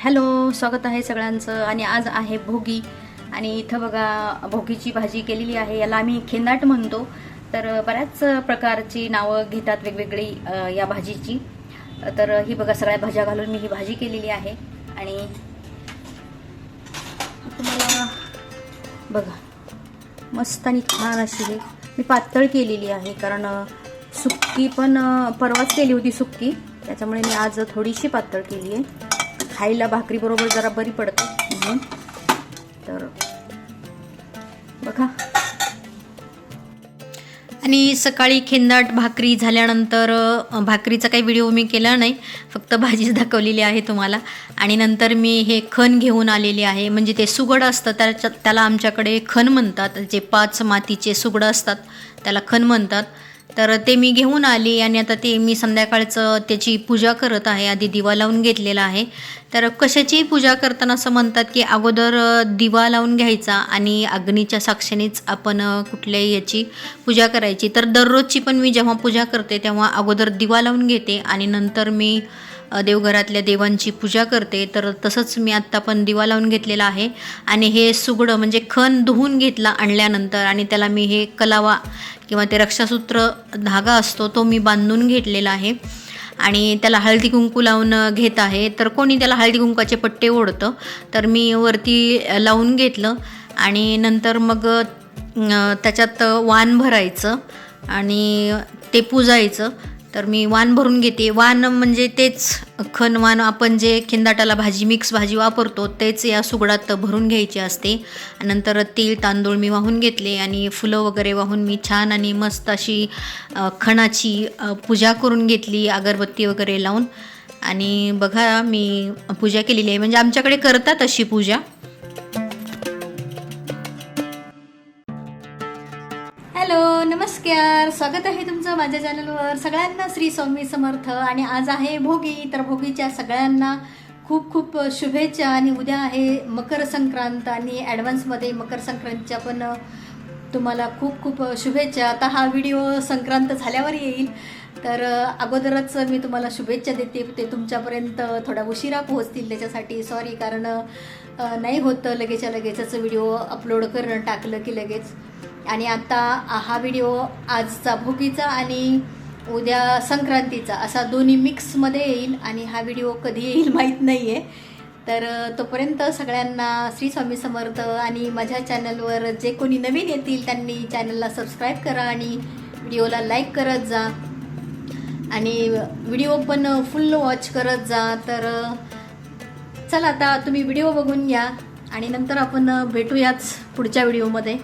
Hello स्वागत आहे सगळ्यांचं. आणि आज आहे भोगी. आणि इथं बघा भोगीची भाजी केलेली आहे. याला आम्ही खेंदाट म्हणतो. तर बऱ्याच प्रकारची नावं घेतात वेगवेगळी या भाजीची. तर ही बघा सगळ्या भाज्या घालून मी ही भाजी केलेली आहे. आणि तुम्हाला बघा मस्त आणि छान अशी ही मी पातळ केलेली आहे. कारण सुक्की पण परवाच केली होती सुक्की. त्याच्यामुळे मी आज थोडीशी पातळ केली आहे. खायला भाकरीबरोबर जरा बरी पडते म्हणून. तर बघा. आणि सकाळी खेंदाट भाकरी झाल्यानंतर भाकरीचा काही व्हिडिओ मी केला नाही फक्त भाजीच दाखवलेली आहे तुम्हाला. आणि नंतर मी हे खण घेऊन आलेले आहे. म्हणजे ते सुगड असतं त्याच्या त्याला आमच्याकडे खण म्हणतात. जे पाच मातीचे सुगडं असतात त्याला खण म्हणतात. तर ते मी घेऊन आली आणि आता ते मी संध्याकाळचं त्याची पूजा करत आहे. आधी दिवा लावून घेतलेला आहे. तर कशाची पूजा करताना असं म्हणतात की अगोदर दिवा लावून घ्यायचा आणि अग्नीच्या साक्षीनेच आपण कुठल्याही याची पूजा करायची. तर दररोजची पण मी जेव्हा पूजा करते तेव्हा अगोदर दिवा लावून घेते आणि नंतर मी देवघरातल्या देवांची पूजा करते. तर तसंच मी आत्ता पण दिवा लावून घेतलेला आहे. आणि हे सुगडं म्हणजे खण धुवून घेतला आणल्यानंतर आणि त्याला मी हे कलावा किंवा ते रक्षासूत्र धागा असतो तो मी बांधून घेतलेला आहे. आणि त्याला हळदी कुंकू लावून घेत आहे. तर कोणी त्याला हळदी कुंकाचे पट्टे ओढतं तर मी वरती लावून घेतलं. आणि नंतर मग त्याच्यात वाण भरायचं आणि ते पुजायचं. तर मी वाण भरून घेते. वाण म्हणजे तेच खण वाण आपण जे खिंदाटाला भाजी मिक्स भाजी वापरतो तेच या सुगडात भरून घ्यायचे असते. नंतर तीळ तांदूळ मी वाहून घेतले आणि फुलं वगैरे वाहून मी छान आणि मस्त अशी खणाची पूजा करून घेतली अगरबत्ती वगैरे लावून. आणि बघा मी पूजा केलेली आहे. म्हणजे आमच्याकडे करतात अशी पूजा. नमस्कार स्वागत आहे तुमचं माझ्या चॅनलवर सगळ्यांना श्री स्वामी समर्थ आणि आज आहे भोगी. तर भोगीच्या सगळ्यांना खूप खूप शुभेच्छा आणि उद्या आहे मकर संक्रांत आणि ॲडव्हान्समध्ये मकर संक्रांतच्या पण तुम्हाला खूप खूप शुभेच्छा. आता हा व्हिडिओ संक्रांत झाल्यावर येईल. तर अगोदरच मी तुम्हाला शुभेच्छा देते. ते तुमच्यापर्यंत थोड्या उशिरा पोहोचतील त्याच्यासाठी. सॉरी कारण नाही होतं लगेच्या लगेचच व्हिडिओ अपलोड करणं टाकलं की लगेच. आणि आता हा व्हिडिओ आजचा भोगीचा आणि उद्या संक्रांतीचा असा दोन्ही मिक्समध्ये येईल आणि हा व्हिडिओ कधी येईल माहीत नाही आहे तर तोपर्यंत सगळ्यांना श्री स्वामी समर्थ आणि माझ्या चॅनलवर जे कोणी नवीन येतील त्यांनी चॅनलला सबस्क्राईब करा आणि व्हिडिओला लाईक करत जा. आणि व्हिडिओ पण फुल वॉच करत जा. तर चला आता तुम्ही व्हिडिओ बघून घ्या आणि नंतर आपण भेटूयाच पुढच्या व्हिडिओमध्ये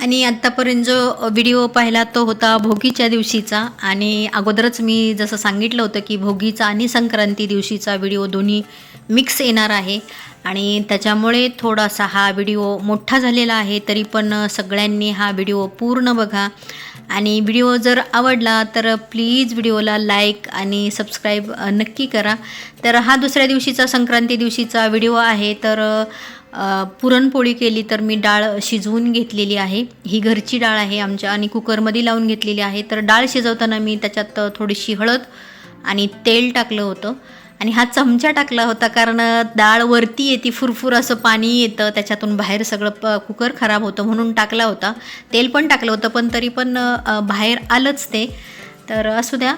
आणि आत्तापर्यंत जो व्हिडिओ पाहिला तो होता भोगीच्या दिवशीचा. आणि अगोदरच मी जसं सांगितलं होतं की भोगीचा आणि संक्रांती दिवशीचा व्हिडिओ दोन्ही मिक्स येणार आहे. आणि त्याच्यामुळे थोडासा हा व्हिडिओ मोठा झालेला आहे तरी पण सगळ्यांनी हा व्हिडिओ पूर्ण बघा. आणि व्हिडिओ जर आवडला तर प्लीज व्हिडिओला लाईक आणि सबस्क्राईब नक्की करा. तर हा दुसऱ्या दिवशीचा संक्रांती दिवशीचा व्हिडिओ आहे तर पुरणपोळी केली तर मी डाळ शिजवून घेतलेली आहे. ही घरची डाळ आहे आमच्या आणि कुकरमध्ये लावून घेतलेली आहे. तर डाळ शिजवताना मी त्याच्यात थोडीशी हळद आणि तेल टाकलं होतं. आणि हा चमचा टाकला होता कारण डाळ वरती येते फुरफुर असं पाणी येतं त्याच्यातून बाहेर सगळं प कुकर खराब होतं म्हणून टाकला होता. तेल पण टाकलं होतं पण तरी पण बाहेर आलंच ते. तर असू द्या.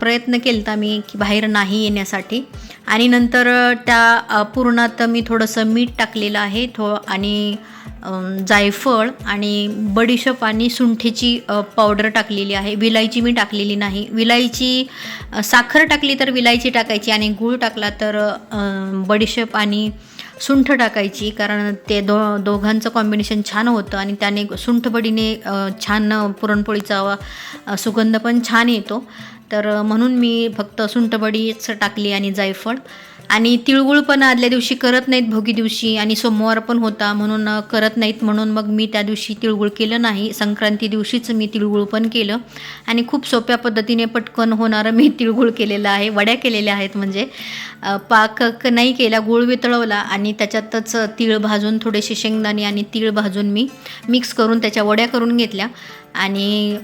प्रयत्न केलता मी की बाहेर नाही येण्यासाठी. आणि नंतर त्या पुरणात मी थोडंसं मीठ टाकलेलं आहे थो आणि जायफळ आणि बडीशप आणि सुंठीची पावडर टाकलेली आहे. विलायची मी टाकलेली नाही. विलायची साखर टाकली तर विलायची टाकायची आणि गूळ टाकला तर बडीशप आणि सुंठ टाकायची कारण ते दो दोघांचं कॉम्बिनेशन छान होतं आणि त्याने सुंठबडीने छान पुरणपोळीचा सुगंध पण छान येतो. तर म्हणून मी फक्त सुंठबडीच टाकली आणि जायफळ. आणि तिळगुळ पण आदल्या दिवशी करत नाहीत भोगी दिवशी आणि सोमवार पण होता म्हणून करत नाहीत म्हणून मग मी त्या दिवशी तिळगुळ केलं नाही. संक्रांती दिवशीच मी तिळगुळ पण केलं. आणि खूप सोप्या पद्धतीने पटकन होणारं मी तिळगुळ केलेलं आहे वड्या केलेल्या आहेत म्हणजे. पाक नाही केला गुळ वितळवला आणि त्याच्यातच तीळ भाजून थोडेसे शेंगदाणे आणि तीळ भाजून मी मिक्स करून त्याच्या वड्या करून घेतल्या. आणि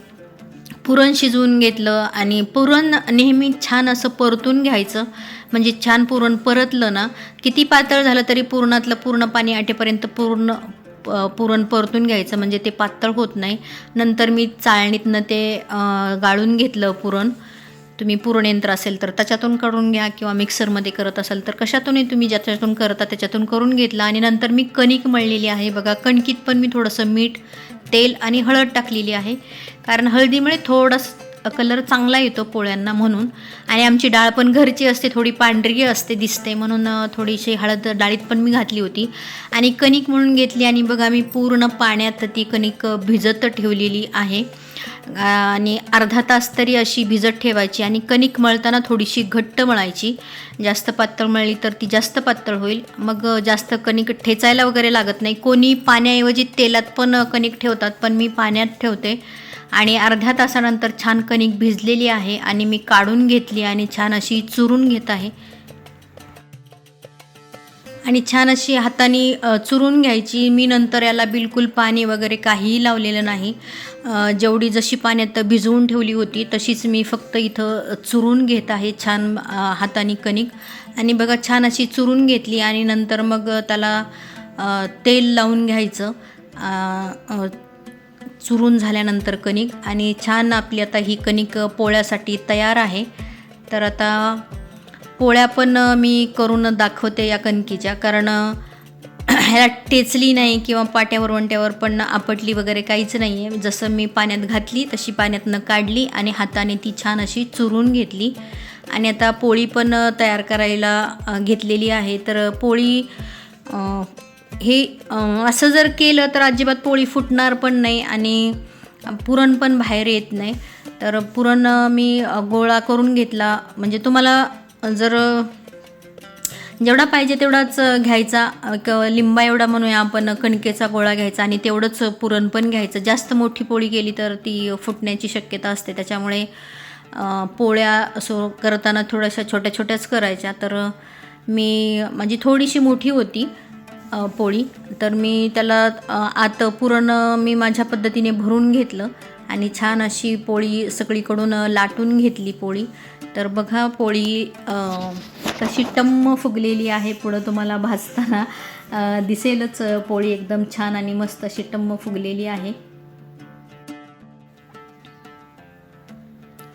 पुरण शिजवून घेतलं आणि पुरण नेहमी छान असं परतून घ्यायचं. म्हणजे छान पुरण परतलं ना किती पातळ झालं तरी पुरणातलं पूर्ण पाणी आटेपर्यंत पूर्ण पुरण परतून घ्यायचं. म्हणजे ते पातळ होत नाही. नंतर मी चाळणीतनं ते गाळून घेतलं पुरण. तुम्ही पुरण यंत्र असेल तर त्याच्यातून करून घ्या किंवा मिक्सरमध्ये करत असाल तर कशातूनही तुम्ही ज्याच्यातून करता त्याच्यातून करून घेतला. आणि नंतर मी कणिक मळलेली आहे. बघा कणकीत पण मी थोडंसं मीठ तेल आणि हळद टाकलेली आहे. कारण हळदीमुळे थोडासा कलर चांगला येतो पोळ्यांना म्हणून. आणि आमची डाळ पण घरची असते थोडी पांढरी असते दिसते म्हणून थोडीशी हळद डाळीत पण मी घातली होती. आणि कणिक म्हणून घेतली आणि बघा मी पूर्ण पाण्यात ती कणिक भिजत ठेवलेली आहे. आणि अर्धा तास तरी अशी भिजत ठेवायची आणि कणिक मळताना थोडीशी घट्ट मळायची. जास्त पातळ मळली तर ती जास्त पातळ होईल. मग जास्त कणिक ठेचायला वगैरे लागत नाही. कोणी पाण्याऐवजी तेलात पण कणिक ठेवतात पण मी पाण्यात ठेवते. आणि अर्ध्या तासानंतर छान कणिक भिजलेली आहे आणि मी काढून घेतली आणि छान अशी चुरून घेत आहे. आणि छान अशी हाताने चुरून घ्यायची. मी नंतर याला बिलकुल पाणी वगैरे काहीही लावलेलं नाही. जेवढी जशी पाण्यात भिजवून ठेवली होती तशीच मी फक्त इथं चुरून घेत आहे छान हाताने कणिक. आणि बघा छान अशी चुरून घेतली आणि नंतर मग त्याला तेल लावून घ्यायचं. चुरून झाल्यानंतर कणिक आणि छान आपली आता ही कणिक पोळ्यासाठी तयार आहे. तर आता पोळ्या पण मी करून दाखवते या कणकीच्या. कारण ह्याला टेचली नाही किंवा पाट्यावर वंट्यावर पण आपटली वगैरे काहीच नाही आहे जसं मी पाण्यात घातली तशी पाण्यातनं काढली आणि हाताने ती छान अशी चुरून घेतली. आणि आता पोळी पण तयार करायला घेतलेली आहे. तर पोळी हे असं जर केलं तर अजिबात पोळी फुटणार पण नाही आणि पुरण पण बाहेर येत नाही. तर पुरण मी गोळा करून घेतला. म्हणजे तुम्हाला जर जेवढा पाहिजे तेवढाच घ्यायचा. एक लिंबा एवढा म्हणूया आपण कणकेचा गोळा घ्यायचा आणि तेवढंच पुरण पण घ्यायचं. जास्त मोठी पोळी केली तर ती फुटण्याची शक्यता असते. त्याच्यामुळे पोळ्या असो करताना थोड्याशा छोट्या छोट्याच करायच्या. तर मी माझी थोडीशी मोठी होती. पोळी. तर मी त्याला आत पुरण मी माझ्या पद्धतीने भरून घेतलं आणि छान अशी पोळी सगळीकडून लाटून घेतली पोळी. तर बघा पोळी कशी टम्म फुगलेली आहे पुढं तुम्हाला भाजताना दिसेलच पोळी एकदम छान आणि मस्त अशी टम्म फुगलेली आहे.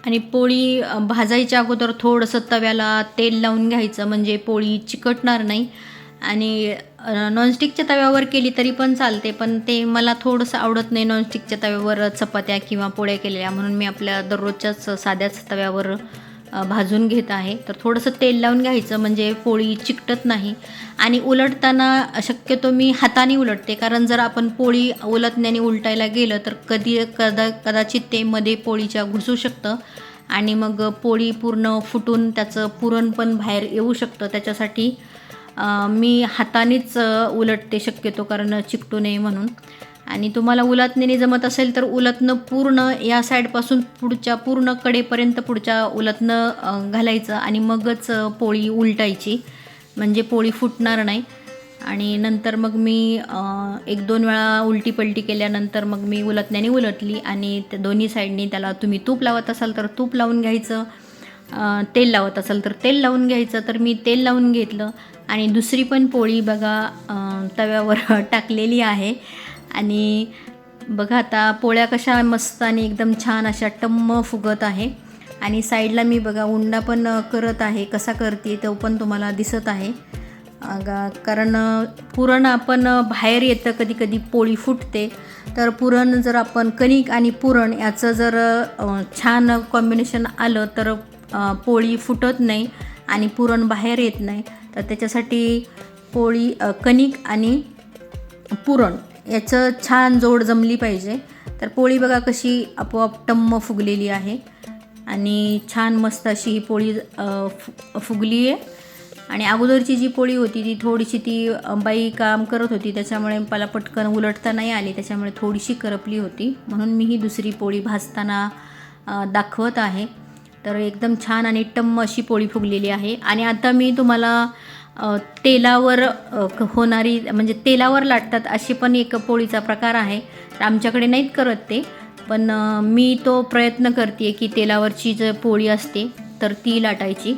आणि पोळी भाजायच्या अगोदर थोडंसं तव्याला तेल लावून घ्यायचं म्हणजे पोळी चिकटणार नाही. आणि नॉनस्टिकच्या तव्यावर केली तरी पण चालते पण ते मला थोडंसं आवडत नाही नॉनस्टिकच्या तव्यावर चपात्या किंवा पोळ्या केलेल्या. म्हणून मी आपल्या दररोजच्याच साध्याच तव्यावर भाजून घेत आहे. तर थोडंसं तेल लावून घ्यायचं म्हणजे पोळी चिकटत नाही. आणि उलटताना शक्यतो मी हाताने उलटते कारण जर आपण पोळी उलटण्याने उलटायला गेलं तर कधी कदा कदाचित ते मध्ये पोळीच्या घुसू शकतं. आणि मग पोळी पूर्ण फुटून त्याचं पुरण पण बाहेर येऊ शकतं. त्याच्यासाठी मी हातानेच उलटते शक्यतो कारण चिकटू नये म्हणून. आणि तुम्हाला उलटण्याने जमत असेल तर उलटणं पूर्ण या साईडपासून पुढच्या पूर्ण कडेपर्यंत पुढच्या उलटणं घालायचं आणि मगच पोळी उलटायची. म्हणजे पोळी फुटणार नाही. आणि नंतर मग मी एक दोन वेळा उलटी पलटी केल्यानंतर मग मी उलटण्याने उलटली आणि त्या दोन्ही साईडनी त्याला तुम्ही तूप लावत असाल तर तूप लावून घ्यायचं. तेल लावत असाल तर तेल लावून घ्यायचं तर मी तेल लावून घेतलं. आणि दुसरी पण पोळी बघा तव्यावर टाकलेली आहे. आणि बघा आता पोळ्या कशा मस्त आणि एकदम छान अशा टम्म फुगत आहे. आणि साईडला मी बघा उंडा पण करत आहे. कसा करते तो पण तुम्हाला दिसत आहे. कारण पुरण आपण बाहेर येतं कधी कधी पोळी फुटते. तर पुरण जर आपण कणिक आणि पुरण याचं जर छान कॉम्बिनेशन आलं तर पोळी फुटत नाही आणि पुरण बाहेर येत नाही तर त्याच्यासाठी पोळी कणिक आणि पुरण याचं छान जोड जमली पाहिजे. तर पोळी बघा कशी आपोआप टम्म फुगलेली आहे आणि छान मस्त अशी ही पोळी फु फुगली आहे. आणि अगोदरची जी पोळी होती ती थोडीशी ती बाई काम करत होती त्याच्यामुळे मला पटकन उलटता नाही आली त्याच्यामुळे थोडीशी करपली होती. म्हणून मी ही दुसरी पोळी भाजताना दाखवत आहे. तर एकदम छान आणि टम्म अशी पोळी फुगलेली आहे. आणि आता मी तुम्हाला तेलावर होणारी म्हणजे तेलावर लाटतात अशी पण एक पोळीचा प्रकार आहे. तर आमच्याकडे नाहीत करत ते पण मी तो प्रयत्न करते की तेलावरची जर पोळी असते तर ती लाटायची.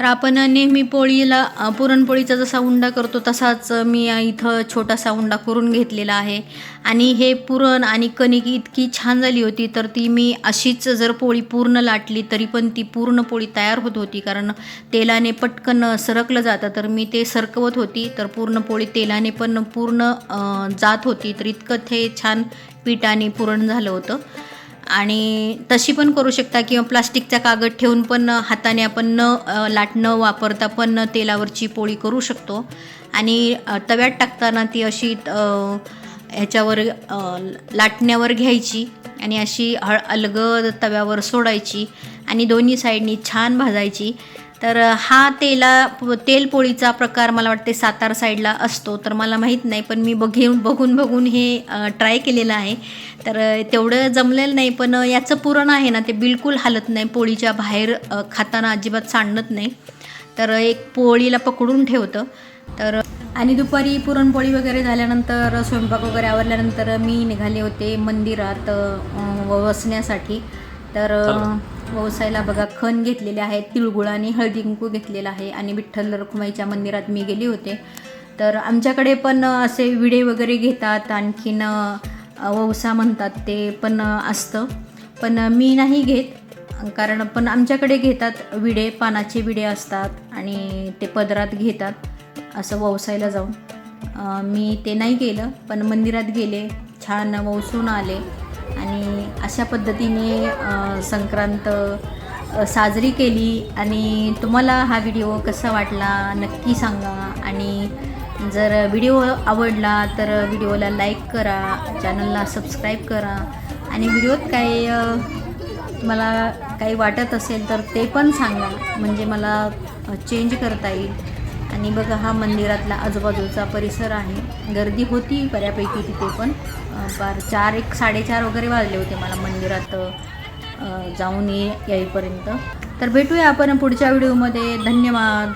तर आपण नेहमी पोळीला पुरणपोळीचा जसा उंडा करतो तसाच मी इथं छोटासा उंडा करून घेतलेला आहे. आणि हे पुरण आणि कणिक इतकी छान झाली होती तर ती मी अशीच जर पोळी पूर्ण लाटली तरी पण ती पूर्ण पोळी तयार होत होती. कारण तेलाने पटकन सरकलं जातं तर मी ते सरकवत होती तर पूर्ण पोळी तेलाने पण पूर्ण जात होती तर इतकं ते छान पिठाने पुरण झालं होतं. आणि तशी पण करू शकता किंवा प्लास्टिकचा कागद ठेवून पण हाताने आपण न लाट न वापरता पण तेलावरची पोळी करू शकतो. आणि तव्यात टाकताना ती अशी ह्याच्यावर लाटण्यावर घ्यायची आणि अशी हळ अलगद तव्यावर सोडायची आणि दोन्ही साईडनी छान भाजायची. तर हा तेला तेलपोळीचा प्रकार मला वाटते सातार साईडला असतो तर मला माहीत नाही पण मी बघेन बघून बघून हे ट्राय केलेलं आहे. तर तेवढं जमलेलं नाही पण याचं पुरण आहे ना ते बिलकुल हालत नाही पोळीच्या बाहेर खाताना अजिबात सांडत नाही. तर एक पोळीला पकडून ठेवतं. तर आणि दुपारी पुरणपोळी वगैरे झाल्यानंतर स्वयंपाक वगैरे आवरल्यानंतर मी निघाले होते मंदिरात वसण्यासाठी. तर वसायला बघा खण घेतलेले आहेत तिळगुळ आणि हळदी कुंकू घेतलेलं आहे आणि विठ्ठल रखुमाईच्या मंदिरात मी गेले होते. तर आमच्याकडे पण असे विडे वगैरे घेतात आणखीन वौसा म्हणतात ते पण असतं. पण मी नाही घेत कारण पण आमच्याकडे घेतात विडे पानाचे विडे असतात आणि ते पदरात घेतात असं ववसायला जाऊन. मी ते नाही केलं पण मंदिरात गेले छान ववसून आले. आणि अशा पद्धतीने संक्रांत साजरी केली. आणि तुम्हाला हा व्हिडिओ कसा वाटला नक्की सांगा. आणि जर व्हिडिओ आवडला तर व्हिडिओला लाईक करा चॅनलला सबस्क्राईब करा. आणि व्हिडिओत काही मला काही वाटत असेल तर ते पण सांगा. म्हणजे मला चेंज करता येईल. आणि बघा हा मंदिरातला आजूबाजूचा परिसर आहे. गर्दी होती बऱ्यापैकी तिथे पण. दुपार चार एक साडेचार वगैरे वाजले होते मला मंदिरात जाऊन ये येईपर्यंत. तर भेटूया आपण पुढच्या व्हिडिओमध्ये. धन्यवाद.